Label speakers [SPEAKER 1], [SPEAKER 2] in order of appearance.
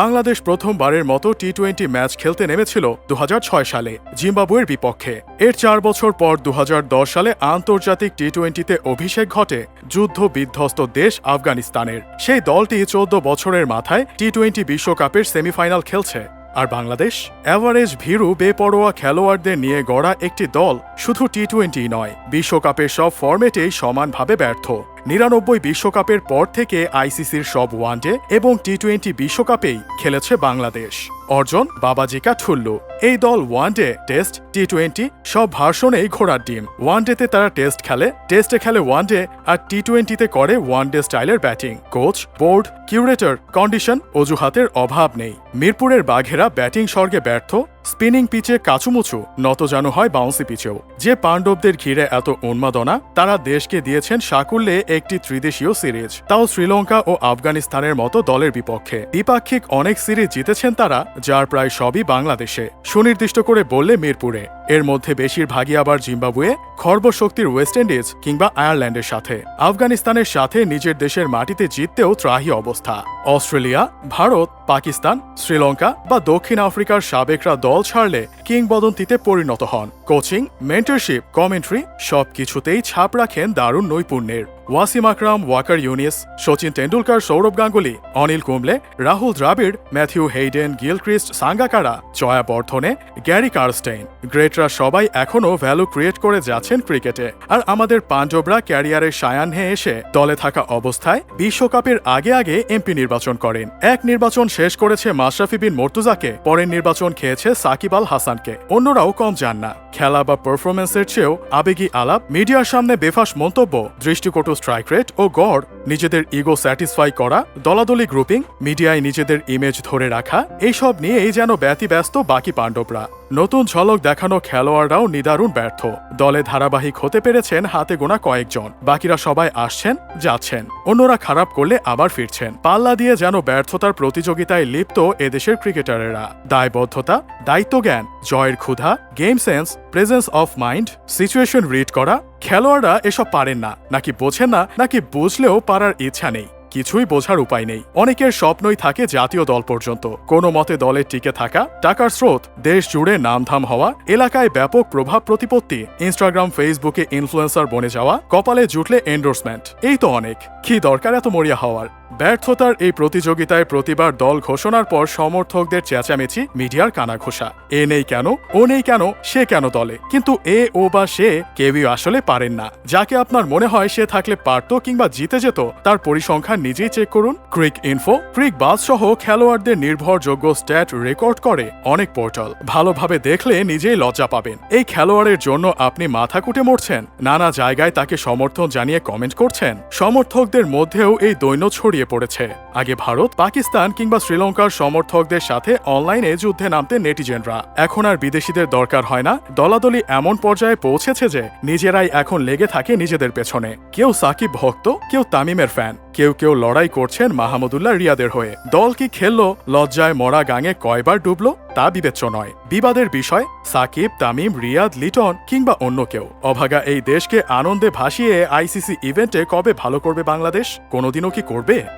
[SPEAKER 1] বাংলাদেশ প্রথমবারের মতো T twenty match খেলতে নেমেছিল দুহাজার ছয় সালে জিম্বাবুয়ের বিপক্ষে। এর চার বছর পর দুহাজার দশ সালে আন্তর্জাতিক টি টোয়েন্টিতে অভিষেক ঘটে যুদ্ধ বিধ্বস্ত দেশ আফগানিস্তানের। সেই দলটি চোদ্দ বছরের মাথায় টি টোয়েন্টি বিশ্বকাপের সেমিফাইনাল খেলছে। আর বাংলাদেশ, অ্যাভারেজ ভীরু বেপরোয়া খেলোয়াড়দের নিয়ে গড়া একটি দল শুধু টি টোয়েন্টি নয়, বিশ্বকাপের সব ফরম্যাটেই সমানভাবে ব্যর্থ। নিরানব্বই বিশ্বকাপের পর থেকে আইসিসির সব ওয়ানডে এবং টি টোয়েন্টি বিশ্বকাপেই খেলেছে বাংলাদেশ। অর্জন, বাবাজিকা ঠুল্লু এই দল ওয়ানডে, টেস্ট টি টোয়েন্টি সব ভার্সনেই ঘোড়ার ডিম। ওয়ানডেতে তারা টেস্ট খেলে, টেস্টে খেলে ওয়ানডে আর টি টোয়েন্টিতে করে ওয়ানডে স্টাইলের batting. Coach, board, curator, condition, অজুহাতের অভাব নেই। মিরপুরের বাঘেরা ব্যাটিং স্বর্গে ব্যর্থ স্পিনিং পিচে কাচুমুচু যেন হয় বাউন্সি পিচেও। যে পাণ্ডবদের ঘিরে এত উন্মাদনা, তারা দেশকে দিয়েছেন সাকুল্যে একটি ত্রিদেশীয় সিরিজ। তাও শ্রীলঙ্কা ও আফগানিস্তানের মতো দলের বিপক্ষে। দ্বিপাক্ষিক অনেক সিরিজ জিতেছেন তারা, যার প্রায় সবই বাংলাদেশে। সুনির্দিষ্ট করে বললে মিরপুরে। এর মধ্যে বেশিরভাগই আবার জিম্বাবুয়ে খর্বশক্তির ওয়েস্ট ইন্ডিজ কিংবা আয়ারল্যান্ডের সাথে। আফগানিস্তানের সাথে নিজের দেশের মাটিতে জিততেও ত্রাহি অবস্থা। অস্ট্রেলিয়া, ভারত, পাকিস্তান, শ্রীলঙ্কা বা দক্ষিণ আফ্রিকার সাবেকরা দল ছাড়লে কিংবদন্তিতে পরিণত হন। কোচিং, মেন্টরশিপ, কমেন্ট্রি সবকিছুতেই ছাপ রাখেন দারুণ নৈপুণ্যের। Wasim Akram, Waqar Younis Sachin Tendulkar Sourav Ganguly, Anil Kumble, Rahul Dravid, Matthew Hayden, Gilchrist Sangakkara, Jayawardene, Gary Kirsten. গ্রেটরা সবাই এখনও ভ্যালু ক্রিয়েট করে যাচ্ছেন ক্রিকেটে। আর আমাদের পাণ্ডবরা ক্যারিয়ারের সায়াহ্নে এসে দলে থাকা অবস্থায় বিশ্বকাপের আগে আগে এমপি নির্বাচন করেন। এক নির্বাচন শেষ করেছে মাশরাফি বিন মর্তুজাকে, পরের নির্বাচন খেয়েছে সাকিব আল হাসানকে। অন্যরাও কম যান না। খেলা বা পারফরমেন্সের চেয়েও আবেগী আলাপ, মিডিয়ার সামনে বেফাস মন্তব্য, দৃষ্টিকটু স্ট্রাইক রেট ও গড় নিজেদের ইগো স্যাটিসফাই করা, দলাদলি গ্রুপিং মিডিয়ায় নিজেদের ইমেজ ধরে রাখা, এইসব নিয়েই যেন ব্যতিব্যস্ত বাকি পাণ্ডবরা। নতুন ঝলক দেখানো খেলোয়াড়রাও নিদারুণ ব্যর্থ। দলে ধারাবাহিক হতে পেরেছেন হাতে গোনা কয়েকজন। বাকিরা সবাই আসছেন, যাচ্ছেন। অন্যরা খারাপ করলে আবার ফিরছেন। পাল্লা দিয়ে যেন ব্যর্থতার প্রতিযোগিতায় লিপ্ত এদেশের ক্রিকেটারেরা। দায়বদ্ধতা, দায়িত্বজ্ঞান, জয়ের ক্ষুধা game sense presence of mind situation read করা। খেলোয়াড়রা এসব পারেন না। নাকি বোঝেন না, নাকি বুঝলেও পারার ইচ্ছা নেই। কিছুই বোঝার উপায় নেই। অনেকের স্বপ্নই থাকে জাতীয় দল পর্যন্ত। কোনো মতে দলে টিকে থাকা, টাকার স্রোত, দেশ জুড়ে নামধাম হওয়া, এলাকায় ব্যাপক প্রভাব প্রতিপত্তি ইনস্টাগ্রাম ফেসবুকে ইনফ্লুয়েন্সার বনে যাওয়া, কপালে জুটলে এন্ডোর্সমেন্ট এই তো অনেক। কি দরকার এত মরিয়া হওয়ার? ব্যর্থতার এই প্রতিযোগিতায় প্রতিবার দল ঘোষণার পর সমর্থকদের চেঁচামেচি, মিডিয়ার কানাঘোষা। এ নেই কেন, ও নেই কেন, সে কেন দলে? কিন্তু এ, ও বা সে কেউই আসলে পারেন না। যাকে আপনার মনে হয় সে থাকলে পারত কিংবা জিতে যেত, তার পরিসংখ্যান নিজেই চেক করুন। ক্রিক ইনফো ক্রিক বাস সহ খেলোয়াড়দের নির্ভরযোগ্য স্ট্যাট রেকর্ড করে অনেক পোর্টাল ভালোভাবে দেখলে নিজেই লজ্জা পাবেন। এই খেলোয়াড়ের জন্য আপনি মাথা কুটে মরছেন। নানা জায়গায় তাকে সমর্থন জানিয়ে কমেন্ট করছেন। সমর্থকদের মধ্যেও এই দৈন্য ছড়িয়ে পড়েছে। আগে ভারত, পাকিস্তান কিংবা শ্রীলঙ্কার সমর্থকদের সাথে অনলাইনে যুদ্ধে নামতে নেটিজেনরা। এখন আর বিদেশিদের দরকার হয় না। দলাদলি এমন পর্যায়ে পৌঁছেছে যে, নিজেরাই এখন লেগে থাকে নিজেদের পেছনে। কেউ সাকিব ভক্ত, কেউ তামিমের ফ্যান কেউ কেউ লড়াই করছেন মাহমুদুল্লাহ রিয়াদের হয়ে। দল কি খেলল? লজ্জায় মরা গাঙে কয়বার ডুবল? তা বিবেচ্য নয়। বিবাদের বিষয়, সাকিব, তামিম, রিয়াদ, লিটন কিংবা অন্য কেউ। অভাগা এই দেশকে আনন্দে ভাসিয়ে আইসিসি ইভেন্টে কবে ভালো করবে বাংলাদেশ? কোনোদিনও কি করবে?